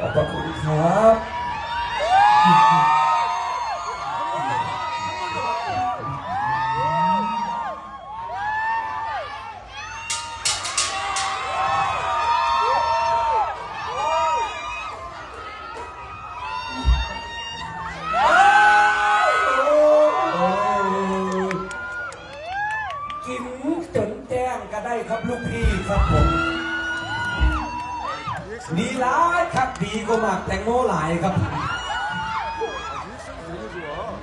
Dá pra começar. ดีหลายครับดีก็มากแตงโมหลายครับ 되게 좋아.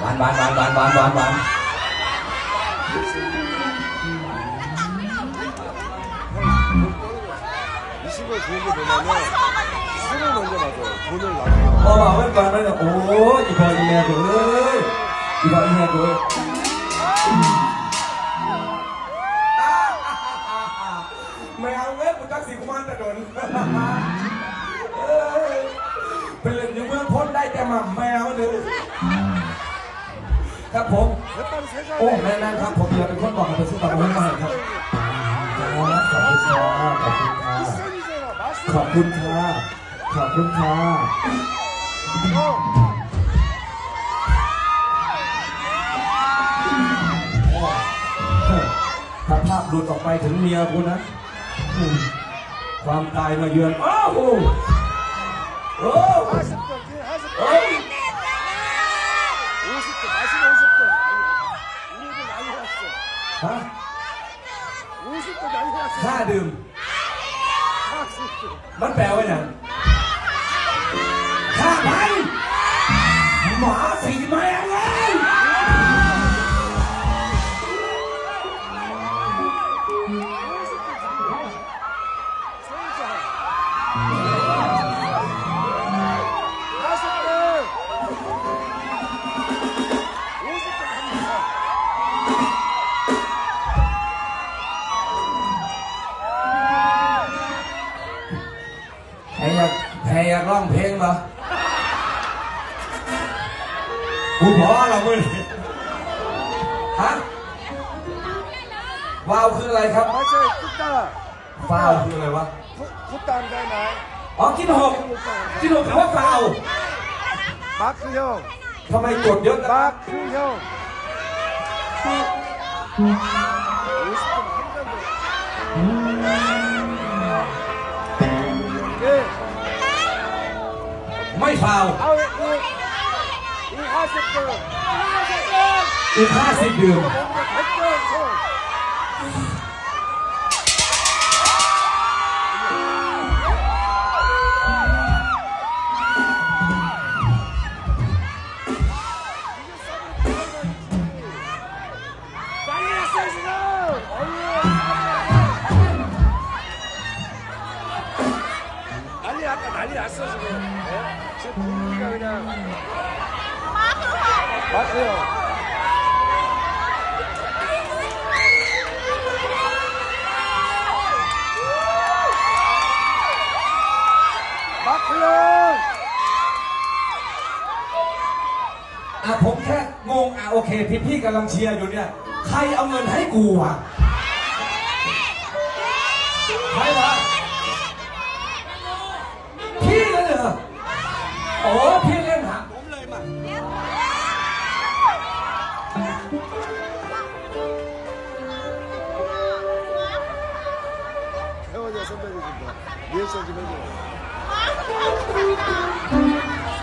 หวานหวานหวานหวานหวานหวานหวาน 이 친구가 좋은 게 뭐냐면 손을 먼저 맞 아. 돈을 나중 에. พอมาไม่ฟังแล้วแม่กูเอ้อีสีกุมารต่โดนปล่นอยู่เมือพ้นได้แต่มาแมวเลยครับผมโอ้แม่นางครับผมเดี๋ยวเป็นคนบอกให้ไปซื้อตับกหุ้มาให้ครับขอบคุณครับขอบคุณครับ.ขอบ.คุณครับ ขอบคุณค่ะถ้าภาพหลุดออกไปถึงเมียคุณนะ ความตายมาเยือน โอ้โหโอ้โหฮะห้าดื่มมันแปลว่าอย่าง หมาสีแมงเลยแพรอยากแพรอยากร้องเพลงเหรอ กูพอเราไม่ฮะวาวคืออะไรครับไม่ใช่คุตตาวาวคืออะไรวะคุตตานได้ไหมอ๋อกินหกกินหกแปลว่าวาวบักคือโยทำไมกดเยอะกันะบักคือโยไม่ฟาวเอา อีกห้าสิบดื่ม 뭔가 백점 손. 빨리 했어요 지금! 얼른! 난리 났다 난리 났어 지금 예? 지금 분위기가 그냥 วัดเอวบักเลงอะผมแค่งงอะโอเค พี่พี่กำลังเชียร์อยู่เนี่ย ใครเอาเงินให้กูอะใครวะพี่เลยเหรอโอ้พี่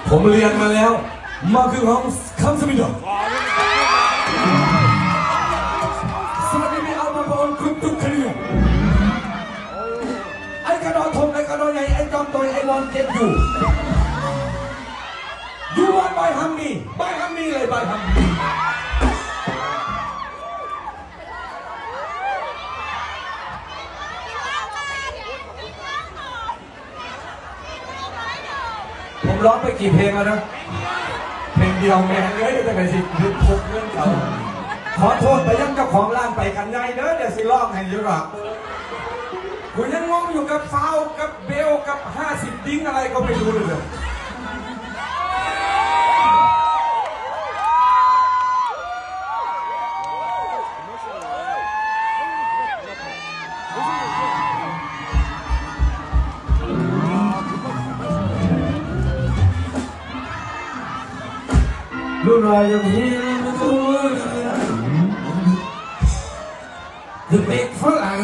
ผมเรียนมาแล้วมาคือของคำสมิดอสวัสดีพี่เอามาบอลคุณทุกคนเนี่ยไอ้กระดอนทงไอ้กระดอนใหญ่ไอ้จอมตัวไอ้รอนเจ็บอยู่ยูวันใบายฮัมมี่บายฮัมมี่เลยใบายฮัมมี่ ร้องไปกี่เพลงแล้วนะ เพลงเดียวแม่งเลยแต่ไปสิยุบพกเงินเขาขอโทษไปยังเจ้าของร่างไปกันไงเด้อเดี๋ยวสิร้องให้เยอะหรอกคุณยังงงอยู่กับฟาวกับเบลกับ 50 ดิ้งอะไรก็ไม่รู้เลย ดูหน่อยอย่างนี้ด็กฝรั่ง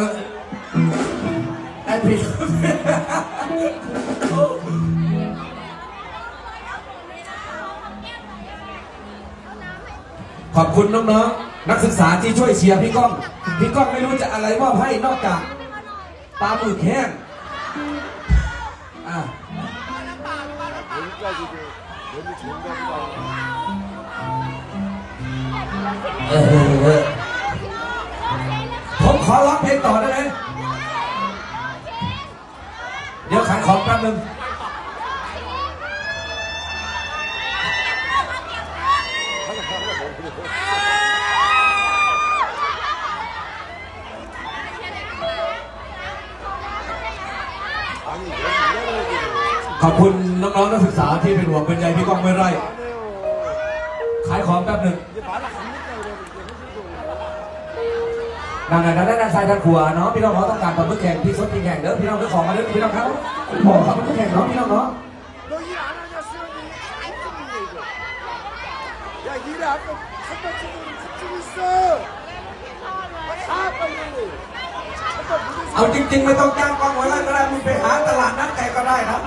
ไอเป็กขอบคุณน้องๆ นักศึกษาที่ช่วยเชียร์พี่ก้อง พี่ก้องไม่รู้จะอะไรว่าให้นอกจากปลาหมึกแห้งอะ ผมขอร้องเพลงต่อได้ไหมเดี๋ยวขายของแป๊บนึงขอบคุณน้องๆนักศึกษาที่เป็นห่วงเป็นใยพี่ก้องไม่ไร่ ของแป๊บหนึ่งนั่นนั่งนั่นนั่นทางขวาเนาะพี่น้องเนาต้องการปลาหมึกแข่งพี่สดพี่แข่งเด้อพี่น้องเด้อขอมาเด้อพี่น้องครับขอปลาหมึกแข่งเนาะพี่น้องเนาะเอาจริงๆไม่ต้องจ้างกองไว้ก็ได้มึงไปหาตลาดนัดไก่ก็ได้นะ